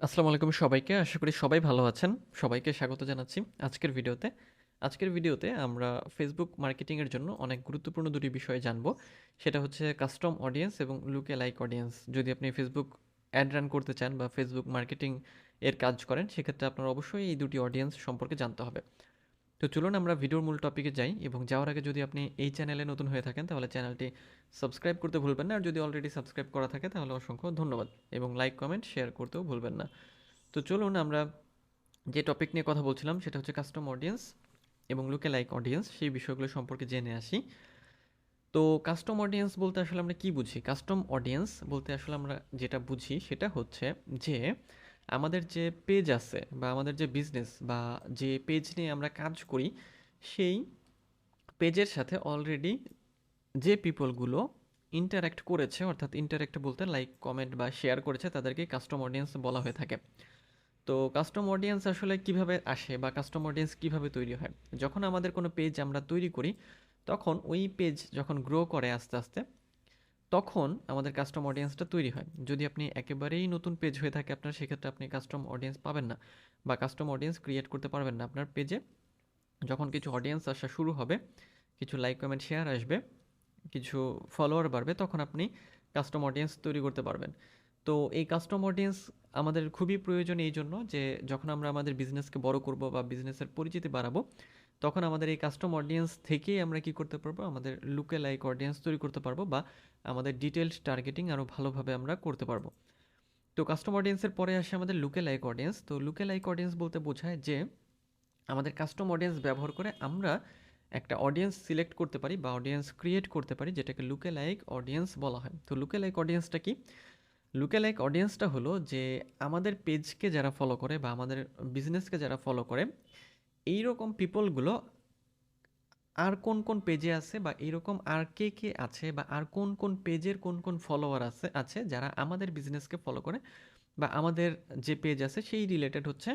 আসসালামু আলাইকুম সবাইকে। আশা করি সবাই ভালো আছেন। সবাইকে স্বাগত জানাচ্ছি আজকের ভিডিওতে। আজকের ভিডিওতে আমরা ফেসবুক মার্কেটিংয়ের জন্য অনেক গুরুত্বপূর্ণ দুটি বিষয় জানব। সেটা হচ্ছে কাস্টম অডিয়েন্স এবং লুকে লাইক অডিয়েন্স যদি আপনি ফেসবুক অ্যাড রান করতে চান বা ফেসবুক মার্কেটিং এর কাজ করেন, সেক্ষেত্রে আপনার অবশ্যই এই দুটি অডিয়েন্স সম্পর্কে জানতে হবে। তো চলুন আমরা ভিডিওর মূল টপিকে যাই এবং যাওয়ার আগে যদি আপনি এই চ্যানেলে নতুন হয়ে থাকেন, তাহলে চ্যানেলটি সাবস্ক্রাইব করতে ভুলবেন না। আর যদি অলরেডি সাবস্ক্রাইব করা থাকে, তাহলে অসংখ্য ধন্যবাদ এবং লাইক কমেন্ট শেয়ার করতেও ভুলবেন না। তো চলুন আমরা যে টপিক নিয়ে কথা বলছিলাম, সেটা হচ্ছে কাস্টম অডিয়েন্স এবং লুকে লাইক অডিয়েন্স সেই বিষয়গুলো সম্পর্কে জেনে আসি। তো কাস্টম অডিয়েন্স বলতে আসলে আমরা কি বুঝি? কাস্টম অডিয়েন্স বলতে আসলে আমরা যেটা বুঝি, সেটা হচ্ছে যে আমাদের যে পেজ আছে বা আমাদের যে বিজনেস বা যে পেজ নিয়ে আমরা কাজ করি, সেই পেজের সাথে অলরেডি যে পিপলগুলো ইন্টারাক্ট করেছে, অর্থাৎ ইন্টারাক্ট বলতে লাইক কমেন্ট বা শেয়ার করেছে, তাদেরকে কাস্টম অডিয়েন্স বলা হয়ে থাকে। তো কাস্টম অডিয়েন্স আসলে কীভাবে আসে বা কাস্টম অডিয়েন্স কীভাবে তৈরি হয়? যখন আমাদের কোনো পেজ আমরা তৈরি করি, তখন ওই পেজ যখন গ্রো করে আস্তে আস্তে তখন আমাদের কাস্টম অডিয়েন্সটা তৈরি হয়। যদি আপনি একেবারেই নতুন পেজ হয়ে থাকে, আপনার সেক্ষেত্রে আপনি কাস্টম অডিয়েন্স পাবেন না বা কাস্টম অডিয়েন্স ক্রিয়েট করতে পারবেন না। আপনার পেজে যখন কিছু অডিয়েন্স আসা শুরু হবে, কিছু লাইক কমেন্ট শেয়ার আসবে, কিছু ফলোয়ার বাড়বে, তখন আপনি কাস্টম অডিয়েন্স তৈরি করতে পারবেন। তো এই কাস্টম অডিয়েন্স আমাদের খুবই প্রয়োজন এই জন্য যে যখন আমরা আমাদের বিজনেসকে বড় করব বা বিজনেসের পরিচিতি বাড়াবো তখন আমাদের এই কাস্টম অডিয়েন্স থেকেই আমরা কি করতে পারব? আমাদের লুকে লাইক অডিয়েন্স তৈরি করতে পারব বা আমাদের ডিটেলড টার্গেটিং আরও ভালোভাবে আমরা করতে পারব। তো কাস্টম অডিয়েন্সের পরে আসে আমাদের লুকে লাইক অডিয়েন্স তো লুকে লাইক অডিয়েন্স বলতে বোঝায় যে, আমাদের কাস্টম অডিয়েন্স ব্যবহার করে আমরা একটা অডিয়েন্স সিলেক্ট করতে পারি বা অডিয়েন্স ক্রিয়েট করতে পারি, যেটাকে লুকে লাইক অডিয়েন্স বলা হয়। তো লুকে লাইক অডিয়েন্সটা কি? লুকে লাইক অডিয়েন্সটা হলো যে, আমাদের পেজকে যারা ফলো করে বা আমাদের বিজনেসকে যারা ফলো করে এই রকম পিপলগুলো আর কোন কোন পেজে আছে বা এইরকম আর কে কে আছে বা আর কোন কোন পেজের কোন কোন ফলোয়ার আছে আছে যারা আমাদের বিজনেসকে ফলো করে বা আমাদের যে পেজ আছে সেই রিলেটেড হচ্ছে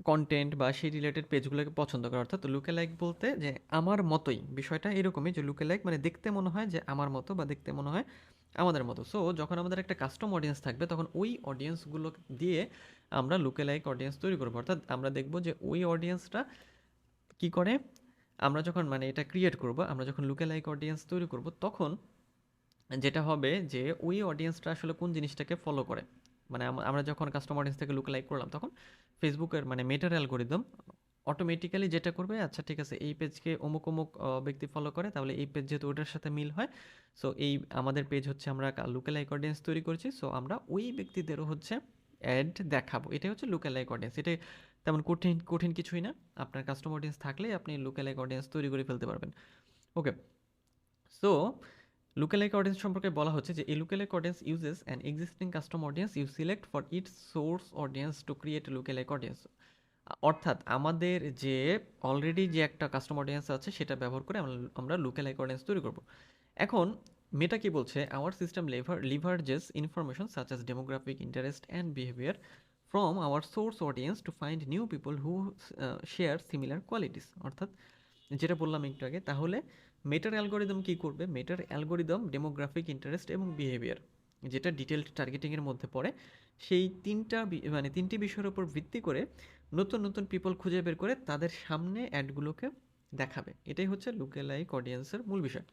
কন্টেন্ট বা সেই রিলেটেড পেজগুলোকে পছন্দ করে। অর্থাৎ লুকে লাইক বলতে যে আমার মতোই, বিষয়টা এরকমই যে লুকে লাইক মানে দেখতে মনে হয় যে আমার মতো বা দেখতে মনে হয় আমাদের মতো। সো যখন আমাদের একটা কাস্টম অডিয়েন্স থাকবে, তখন ওই অডিয়েন্সগুলো দিয়ে আমরা লুকে লাইক অডিয়েন্স তৈরি করব। অর্থাৎ আমরা দেখব যে ওই অডিয়েন্সটা কি করে? আমরা যখন মানে এটা ক্রিয়েট করব, আমরা যখন লুকে লাইক অডিয়েন্স তৈরি করব, তখন যেটা হবে যে ওই অডিয়েন্সটা আসলে কোন জিনিসটাকে ফলো করে? মানে আমরা যখন কাস্টমার অডিয়েন্স থেকে লুক লাইক করলাম, তখন ফেসবুকের মানে মেটার অ্যালগোরিদম অটোমেটিক্যালি যেটা করবে আচ্ছা ঠিক আছে, এই পেজকে অমুক অমুক ব্যক্তি ফলো করে, তাহলে এই পেজ যেহেতু ওটার সাথে মিল হয় সো এই আমাদের পেজ হচ্ছে আমরা লুকে লাইক অডিয়েন্স তৈরি করছি সো আমরা ওই ব্যক্তিদেরও হচ্ছে অ্যাড দেখাবো। এটাই হচ্ছে লুকে লাইক অডিয়েন্স এটাই তেমন কঠিন কঠিন কিছুই না, আপনার কাস্টমার অডিয়েন্স থাকলে আপনি লুকে লাইক অডিয়েন্স তৈরি করে ফেলতে পারবেন। ওকে সো লুকেলাইক অডিয়েন্স সম্পর্কে বলা হচ্ছে যে, এই lookalike audience uses an existing custom audience you select for its source audience to create lookalike audience অর্থাৎ আমাদের যে অলরেডি যে একটা কাস্টম অডিয়েন্স আছে, সেটা ব্যবহার করে আমরা লোকাল লুকেলাইক অডিয়েন্স তৈরি করব। এখন মেটা কি বলছে? Our system lever leverages information such as demographic interest and behaviour from our source audience to find new people who share similar qualities অর্থাৎ যেটা বললাম একটু আগে, তাহলে মেটার অ্যালগোরিদম কী করবে? মেটার অ্যালগোরিদম ডেমোগ্রাফিক ইন্টারেস্ট এবং বিহেভিয়ার যেটা ডিটেলড টার্গেটিংয়ের মধ্যে পড়ে, সেই তিনটা মানে তিনটি বিষয়ের উপর ভিত্তি করে নতুন নতুন পিপল খুঁজে বের করে তাদের সামনে অ্যাডগুলোকে দেখাবে। এটাই হচ্ছে লুকেলাইক অডিয়েন্সের মূল বিষয়।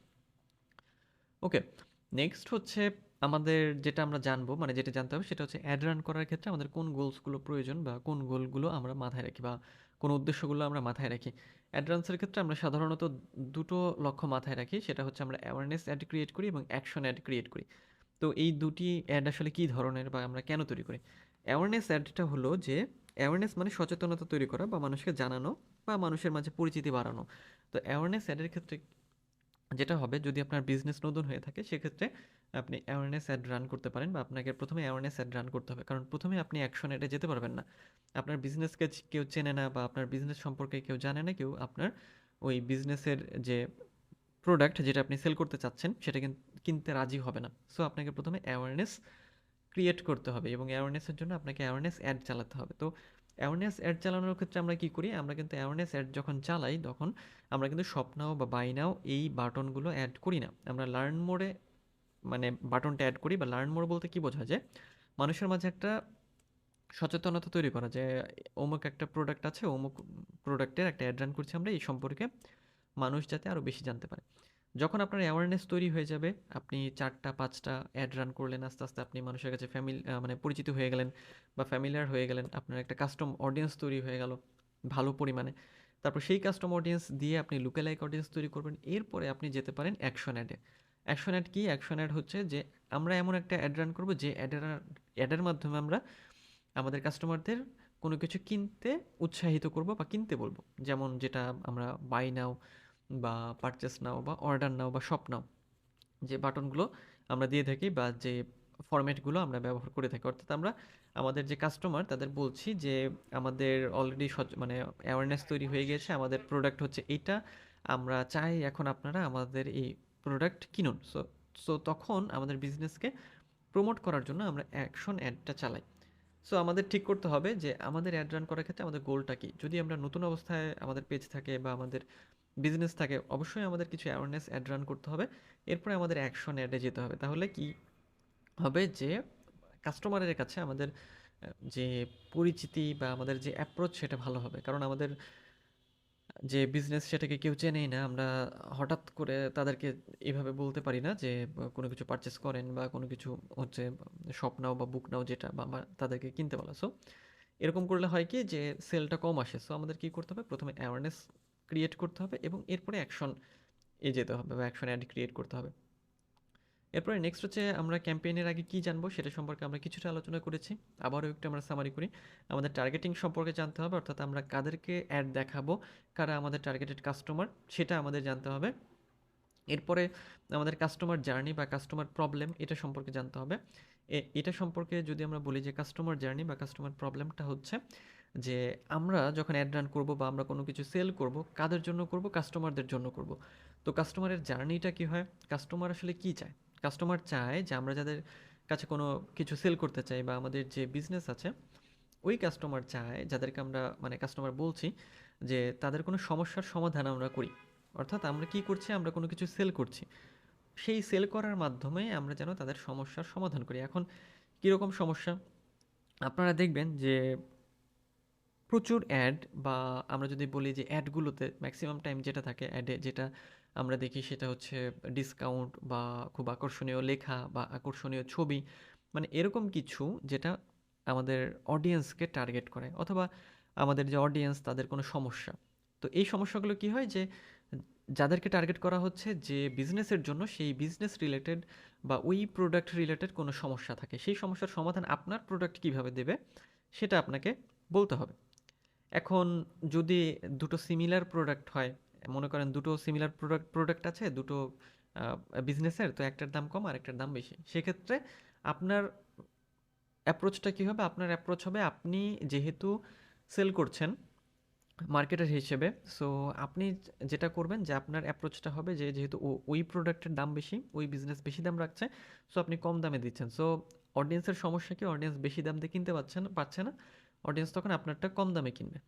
ওকে নেক্সট হচ্ছে আমাদের যেটা আমরা জানব মানে যেটা জানতে হবে সেটা হচ্ছে অ্যাড রান করার ক্ষেত্রে আমাদের কোন গোলসগুলো প্রয়োজন বা কোন গোলগুলো আমরা মাথায় রাখি বা কোন উদ্দেশ্যগুলো আমরা মাথায় রাখি। অ্যাডভান্সের ক্ষেত্রে আমরা সাধারণত দুটো লক্ষ্য মাথায় রাখি, সেটা হচ্ছে আমরা অ্যাওয়ারনেস অ্যাড ক্রিয়েট করি এবং অ্যাকশন অ্যাড ক্রিয়েট করি। তো এই দুটি অ্যাড আসলে কী ধরনের বা আমরা কেন তৈরি করি? অ্যাওয়ারনেস অ্যাডটা হলো যে অ্যাওয়ারনেস মানে সচেতনতা তৈরি করা বা মানুষকে জানানো বা মানুষের মাঝে পরিচিতি বাড়ানো। তো অ্যাওয়ারনেস অ্যাডের ক্ষেত্রে যেটা হবে, যদি আপনার বিজনেস নতুন হয়ে থাকে, সেক্ষেত্রে আপনি অ্যাওয়ারনেস অ্যাড রান করতে পারেন বা আপনাকে প্রথমে অ্যাওয়ারনেস অ্যাড রান করতে হবে। কারণ প্রথমে আপনি অ্যাকশন অ্যাডে যেতে পারবেন না। আপনার বিজনেসকে কেউ চেনে না বা আপনার বিজনেস সম্পর্কে কেউ জানে না, কেউ আপনার ওই বিজনেসের যে প্রোডাক্ট যেটা আপনি সেল করতে চাচ্ছেন, সেটা কিন্তু কিনতে রাজি হবে না। সো আপনাকে প্রথমে অ্যাওয়ারনেস ক্রিয়েট করতে হবে এবং অ্যাওয়ারনেসের জন্য আপনাকে অ্যাওয়ারনেস অ্যাড চালাতে হবে। তো অ্যাওয়ারনেস অ্যাড চালানোর ক্ষেত্রে আমরা কী করি? আমরা কিন্তু অ্যাওয়ারনেস অ্যাড যখন চালাই, তখন আমরা কিন্তু স্বপ্নাও বা বাইনাও এই বাটনগুলো অ্যাড করি না। আমরা লার্ন মোড়ে মানে বাটনটা অ্যাড করি বা লার্ন মোড় বলতে কী বোঝা যায় মানুষের মাঝে একটা সচেতনতা তৈরি করা, যে অমুক একটা প্রোডাক্ট আছে, অমুক প্রোডাক্টের একটা অ্যাড রান করছি আমরা, এই সম্পর্কে মানুষ যাতে আরও বেশি জানতে পারে। যখন আপনার অ্যাওয়ারনেস তৈরি হয়ে যাবে, আপনি চারটা, পাঁচটা অ্যাড রান করলেন, আস্তে আস্তে আপনি মানুষের কাছে ফ্যামিলি মানে পরিচিত হয়ে গেলেন বা ফ্যামিলিয়ার হয়ে গেলেন, আপনার একটা কাস্টম অডিয়েন্স তৈরি হয়ে গেল ভালো পরিমাণে। তারপর সেই কাস্টম অডিয়েন্স দিয়ে আপনি লুকেলাইক অডিয়েন্স তৈরি করবেন, এরপরে আপনি যেতে পারেন অ্যাকশন অ্যাডে অ্যাকশন অ্যাড কি? অ্যাকশন অ্যাড হচ্ছে যে আমরা এমন একটা অ্যাড রান করব যে অ্যাডের অ্যাডের মাধ্যমে আমরা আমাদের কাস্টমারদের কোনো কিছু কিনতে উৎসাহিত করব বা কিনতে বলব। যেমন যেটা আমরা বাই নাও বা পারচেস নাও বা অর্ডার নাও বা শপ নাও, যে বাটনগুলো আমরা দিয়ে থাকি বা যে ফরম্যাটগুলো আমরা ব্যবহার করে থাকি। অর্থাৎ আমরা আমাদের যে কাস্টমার তাদের বলছি যে আমাদের অলরেডি মানে অ্যাওয়ারনেস তৈরি হয়ে গেছে, আমাদের প্রোডাক্ট হচ্ছে এইটা আমরা চাই এখন আপনারা আমাদের এই প্রোডাক্ট কিনুন। সো সো তখন আমাদের বিজনেসকে প্রমোট করার জন্য আমরা অ্যাকশন অ্যাডটা চালাই। সো আমাদের ঠিক করতে হবে যে আমাদের অ্যাড রান করার ক্ষেত্রে আমাদের গোলটা কী? যদি আমরা নতুন অবস্থায় আমাদের পেজ থাকে বা আমাদের বিজনেস থাকে, অবশ্যই আমাদের কিছু অ্যাওয়ারনেস অ্যাড রান করতে হবে। এরপরে আমাদের অ্যাকশন অ্যাডে যেতে হবে। তাহলে কি হবে যে কাস্টমারের কাছে আমাদের যে পরিচিতি বা আমাদের যে অ্যাপ্রোচ সেটা ভালো হবে। কারণ আমাদের, যে বিজনেস সেটাকে কেউ চেনেই না, আমরা হঠাৎ করে তাদেরকে এভাবে বলতে পারি না যে, কোনো কিছু পারচেস করেন বা কোনো কিছু হচ্ছে শপ নাও বা বুক নাও যেটা বা তাদেরকে কিনতে বলা। সো এরকম করলে হয় কি যে সেলটা কম আসে। সো আমাদের কী করতে হবে? প্রথমে অ্যাওয়ারনেস ক্রিয়েট করতে হবে এবং এরপরে অ্যাকশন এ যেতে হবে বা অ্যাকশন অ্যাড ক্রিয়েট করতে হবে। এরপরে নেক্সট হচ্ছে আমরা ক্যাম্পেইনের আগে কী জানব সেটা সম্পর্কে আমরা কিছুটা আলোচনা করেছি। আবারও একটু আমরা সামারি করি। আমাদের টার্গেটিং সম্পর্কে জানতে হবে, অর্থাৎ আমরা কাদেরকে অ্যাড দেখাবো, কারা আমাদের টার্গেটেড কাস্টমার সেটা আমাদের জানতে হবে। এরপরে আমাদের কাস্টমার জার্নি বা কাস্টমার প্রবলেম এটা সম্পর্কে জানতে হবে। এটা সম্পর্কে যদি আমরা বলি যে কাস্টমার জার্নি বা কাস্টমার প্রবলেমটা হচ্ছে যে আমরা যখন অ্যাড রান করব বা আমরা কোনো কিছু সেল করব, কাদের জন্য করব? কাস্টমারদের জন্য করব। তো কাস্টমারের জার্নিটা কী হয়? কাস্টমার আসলে কী চায়? কাস্টমার চায় যে আমরা যাদের কাছে কোনো কিছু সেল করতে চাই বা আমাদের যে বিজনেস আছে, ওই কাস্টমার চায় যাদেরকে আমরা মানে কাস্টমার বলছি যে তাদের কোনো সমস্যার সমাধান আমরা করি। অর্থাৎ আমরা কি করছি? আমরা কোনো কিছু সেল করছি। সেই সেল করার মাধ্যমে আমরা যেন তাদের সমস্যার সমাধান করি। এখন কীরকম সমস্যা? আপনারা দেখবেন যে প্রচুর অ্যাড বা আমরা যদি বলি যে অ্যাডগুলোতে ম্যাক্সিমাম টাইম যেটা থাকে অ্যাডে যেটা আমরা দেখি সেটা হচ্ছে ডিসকাউন্ট বা খুব আকর্ষণীয় লেখা বা আকর্ষণীয় ছবি। মানে এরকম কিছু যেটা আমাদের অডিয়েন্সকে টার্গেট করে অথবা আমাদের যে অডিয়েন্স তাদের কোনো সমস্যা। তো এই সমস্যাগুলো কি হয় যে যাদেরকে টার্গেট করা হচ্ছে যে বিজনেসের জন্য সেই বিজনেস রিলেটেড বা ওই প্রোডাক্ট রিলেটেড কোনো সমস্যা থাকে। সেই সমস্যার সমাধান আপনার প্রোডাক্ট কীভাবে দেবে সেটা আপনাকে বলতে হবে। এখন যদি দুটো সিমিলার প্রোডাক্ট হয়, মনে করেন দুটো সিমিলার প্রোডাক্ট প্রোডাক্ট আছে, দুটো বিজনেসের তো একটার দাম কম আর একটার দাম বেশি। সেক্ষেত্রে আপনার অ্যাপ্রোচটা কী হবে? আপনার অ্যাপ্রোচ হবে আপনি যেহেতু সেল করছেন মার্কেটের হিসেবে সো আপনি যেটা করবেন যে আপনার অ্যাপ্রোচটা হবে যে যেহেতু ওই প্রোডাক্টের দাম বেশি, ওই বিজনেস বেশি দাম রাখছে সো আপনি কম দামে দিচ্ছেন। সো অডিয়েন্সের সমস্যা কি? অডিয়েন্স বেশি দাম দিয়ে কিনতে পারছে পাচ্ছে না। অডিয়েন্স তখন আপনারটা কম দামে কিনবে।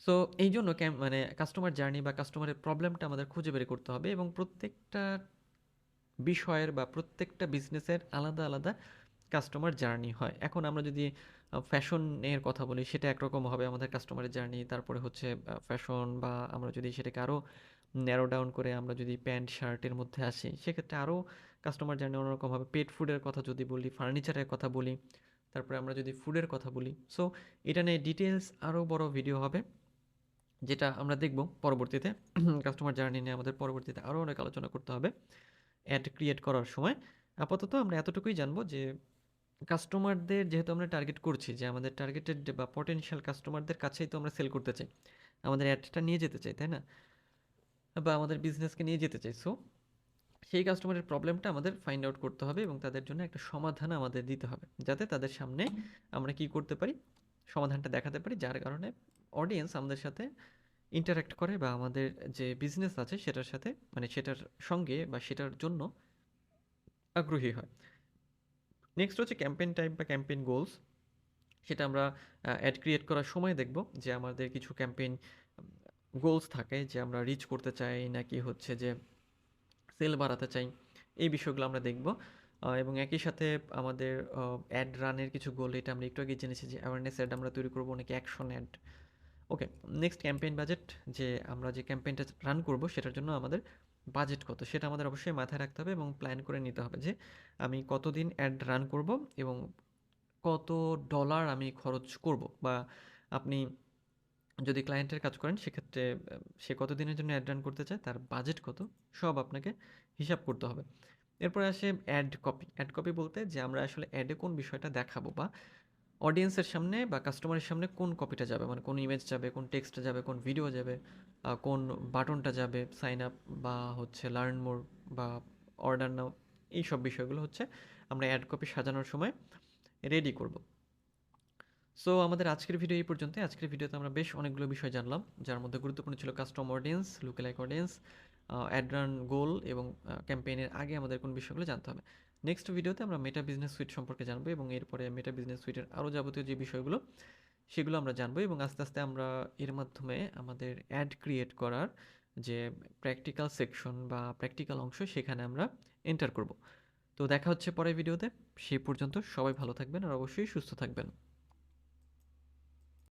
সো এই জন্য মানে কাস্টমার জার্নি বা কাস্টমারের প্রবলেমটা আমাদের খুঁজে বের করতে হবে এবং প্রত্যেকটা বিষয়ের বা প্রত্যেকটা বিজনেসের আলাদা আলাদা কাস্টমার জার্নি হয়। এখন আমরা যদি ফ্যাশনের কথা বলি, সেটা একরকম হবে আমাদের কাস্টমারের জার্নি তারপরে হচ্ছে ফ্যাশন বা আমরা যদি সেটাকে আরও ন্যারো ডাউন করে আমরা যদি প্যান্ট শার্টের মধ্যে আসি, সেক্ষেত্রে আরও কাস্টমার জার্নি অন্যরকম হবে। পেট ফুডের কথা যদি বলি ফার্নিচারের কথা বলি তারপরে আমরা যদি ফুডের কথা বলি সো এটা নিয়ে ডিটেলস আরও বড় ভিডিও হবে, যেটা আমরা দেখব পরবর্তীতে। কাস্টমার জার্নি নিয়ে আমাদের পরবর্তীতে আরও অনেক আলোচনা করতে হবে অ্যাড ক্রিয়েট করার সময়। আপাতত আমরা এতটুকুই জানব যে কাস্টমারদের যেহেতু আমরা টার্গেট করছি, যে আমাদের টার্গেটেড বা পটেনশিয়াল কাস্টমারদের কাছেই তো আমরা সেল করতে চাই, আমাদের অ্যাডটা নিয়ে যেতে চাই, তাই না? বা আমাদের বিজনেসকে নিয়ে যেতে চাই সো সেই কাস্টমারের প্রবলেমটা আমাদের ফাইন্ড আউট করতে হবে এবং তাদের জন্য একটা সমাধান আমাদের দিতে হবে। যাতে তাদের সামনে আমরা কি করতে পারি, সমাধানটা দেখাতে পারি, যার কারণে অডিয়েন্স আমাদের সাথে ইন্টারাক্ট করে বা আমাদের যে বিজনেস আছে সেটার সাথে মানে সেটার সঙ্গে বা সেটার জন্য আগ্রহী হয়। নেক্সট হচ্ছে ক্যাম্পেইন টাইপ বা ক্যাম্পেইন গোলস সেটা আমরা অ্যাড ক্রিয়েট করার সময় দেখব যে আমাদের কিছু ক্যাম্পেইন গোলস থাকে যে আমরা রিচ করতে চাই নাকি হচ্ছে যে সেল বাড়াতে চাই, এই বিষয়গুলো আমরা দেখব। এবং একই সাথে আমাদের অ্যাড রানের কিছু গোল এটা আমরা একটু আগে জেনেছি যে অ্যাওয়ারনেস অ্যাড আমরা তৈরি করব নাকি action ad okay next campaign budget যে আমরা যে ক্যাম্পেইনটা রান করব সেটার জন্য আমাদের বাজেট কত, সেটা আমাদের অবশ্যই মাথায় রাখতে হবে এবং প্ল্যান করে নিতে হবে যে আমি কতদিন অ্যাড রান করব এবং কত ডলার আমি খরচ করব বা আপনি যদি ক্লায়েন্টের কাজ করেন, সেক্ষেত্রে সে কত দিনের জন্য অ্যাড রান করতে চায়, তার বাজেট কত, সব আপনাকে হিসাব করতে হবে। এরপরে আসে অ্যাড কপি অ্যাড কপি বলতে যে আমরা আসলে অ্যাডে কোন বিষয়টা দেখাবো বা অডিয়েন্সের সামনে বা কাস্টমারের সামনে কোন কপিটা যাবে? মানে কোন ইমেজ যাবে, কোন টেক্সট যাবে, কোন ভিডিও যাবে কোন বাটনটা যাবে সাইন আপ বা হচ্ছে লার্ন মোর বা অর্ডার নাও এই সব বিষয়গুলো হচ্ছে আমরা অ্যাড কপি সাজানোর সময় রেডি করব। সো আমাদের আজকের ভিডিও এই পর্যন্ত আজকের ভিডিওতে আমরা বেশ অনেকগুলো বিষয় জানলাম, যার মধ্যে গুরুত্বপূর্ণ ছিল custom audience lookalike audience ad run goal এবং ক্যাম্পেইনের আগে আমাদের কোন বিষয়গুলো জানতে হবে। নেক্সট ভিডিওতে আমরা মেটা বিজনেস সুইট সম্পর্কে জানব এবং এরপরে মেটা বিজনেস সুইটের আরও যাবতীয় যে বিষয়গুলো, সেগুলো আমরা জানব এবং আস্তে আস্তে আমরা এর মাধ্যমে আমাদের অ্যাড ক্রিয়েট করার যে প্র্যাকটিক্যাল সেকশন বা প্র্যাকটিক্যাল অংশ সেখানে আমরা এন্টার করব। তো দেখা হচ্ছে পরের ভিডিওতে সেই পর্যন্ত সবাই ভালো থাকবেন আর অবশ্যই সুস্থ থাকবেন।